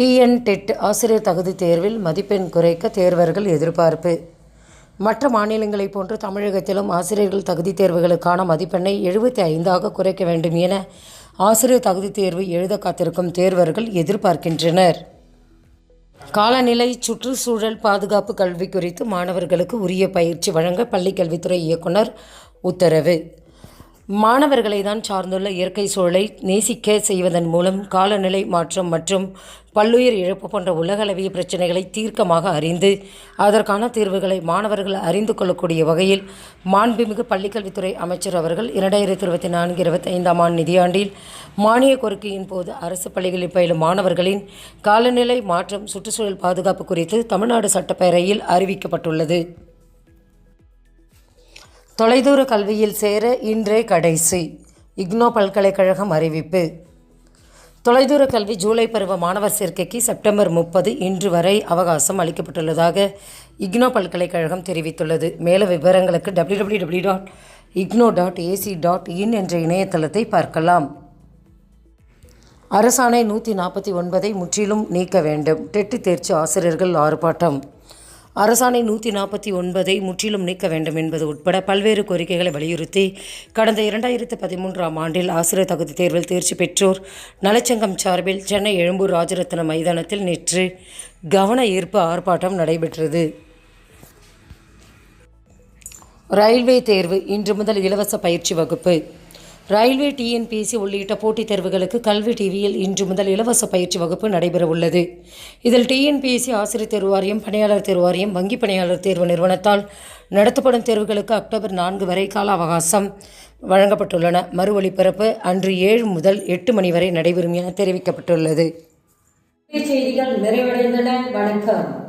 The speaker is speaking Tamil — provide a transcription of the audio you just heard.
டிஎன் டெட் ஆசிரியர் தகுதி தேர்வில் மதிப்பெண் குறைக்க தேர்வர்கள் எதிர்பார்ப்பு. மற்ற மாநிலங்களைப் போன்று தமிழகத்திலும் ஆசிரியர்கள் தகுதி தேர்வுகளுக்கான மதிப்பெண்ணை எழுபத்தி ஐந்தாக குறைக்க வேண்டும் என ஆசிரியர் தகுதி தேர்வு எழுத காத்திருக்கும் தேர்வர்கள் எதிர்பார்க்கின்றனர். காலநிலை சுற்றுச்சூழல் பாதுகாப்பு கல்வி குறித்து மாணவர்களுக்கு உரிய பயிற்சி வழங்க பள்ளிக்கல்வித்துறை இயக்குனர் உத்தரவு. மாணவர்களை தான் சார்ந்துள்ள இயற்கை சூழலை நேசிக்க செய்வதன் மூலம் காலநிலை மாற்றம் மற்றும் பல்லுயிர் இழப்பு போன்ற உலகளவிய பிரச்சினைகளை தீர்க்கமாக அறிந்து அதற்கான தீர்வுகளை மாணவர்கள் அறிந்து கொள்ளக்கூடிய வகையில் மாண்புமிகு பள்ளிக்கல்வித்துறை அமைச்சர் அவர்கள் இரண்டாயிரத்தி இருபத்தி நான்கு இருபத்தைந்தாம் ஆண்டு நிதியாண்டில் மானிய கோரிக்கையின் போது அரசு பள்ளிகளில் பயிலும் மாணவர்களின் காலநிலை மாற்றம் சுற்றுச்சூழல் பாதுகாப்பு குறித்து தமிழ்நாடு சட்டப்பேரவையில் அறிவிக்கப்பட்டுள்ளது. தொலைதூர கல்வியில் சேர இன்றே கடைசி. இக்னோ பல்கலைக்கழகம் அறிவிப்பு. தொலைதூர கல்வி ஜூலை பருவ மாணவர் சேர்க்கைக்கு செப்டம்பர் முப்பது இன்று வரை அவகாசம் அளிக்கப்பட்டுள்ளதாக இக்னோ பல்கலைக்கழகம் தெரிவித்துள்ளது. மேல விவரங்களுக்கு W W W dot IGNOU dot AC dot in என்ற இணையதளத்தை பார்க்கலாம். அரசாணை நூற்றி நாற்பத்தி ஒன்பதை முற்றிலும் நீக்க வேண்டும். டெட்டு தேர்ச்சி ஆசிரியர்கள் ஆர்ப்பாட்டம். அரசாணை நூற்றி நாற்பத்தி ஒன்பதை முற்றிலும் நீக்க வேண்டும் என்பது உட்பட பல்வேறு கோரிக்கைகளை வலியுறுத்தி கடந்த இரண்டாயிரத்து பதிமூன்றாம் ஆண்டில் ஆசிரியர் தகுதி தேர்வில் தேர்ச்சி பெற்றோர் நலச்சங்கம் சார்பில் சென்னை எழும்பூர் ராஜரத்ன மைதானத்தில் நேற்று கவன ஈர்ப்பு ஆர்ப்பாட்டம் நடைபெற்றது. ரயில்வே தேர்வு இன்று முதல் இலவச பயிற்சி வகுப்பு. ரயில்வே டிஎன்பிஎஸ்சி உள்ளிட்ட போட்டித் தேர்வுகளுக்கு கல்வி டிவியில் இன்று முதல் இலவச பயிற்சி வகுப்பு நடைபெற உள்ளது இதில் டிஎன்பிஎஸ்சி ஆசிரியர் தேர்வு வாரியம் பணியாளர் தேர்வு வாரியம் வங்கி பணியாளர் தேர்வு நிறுவனத்தால் நடத்தப்படும் தேர்வுகளுக்கு அக்டோபர் நான்கு வரை கால அவகாசம் வழங்கப்பட்டுள்ளன. மறு ஒளிபரப்பு அன்று ஏழு முதல் எட்டு மணி வரை நடைபெறும் என தெரிவிக்கப்பட்டுள்ளது. செய்திகள் நிறைவடைந்தன. வணக்கம்.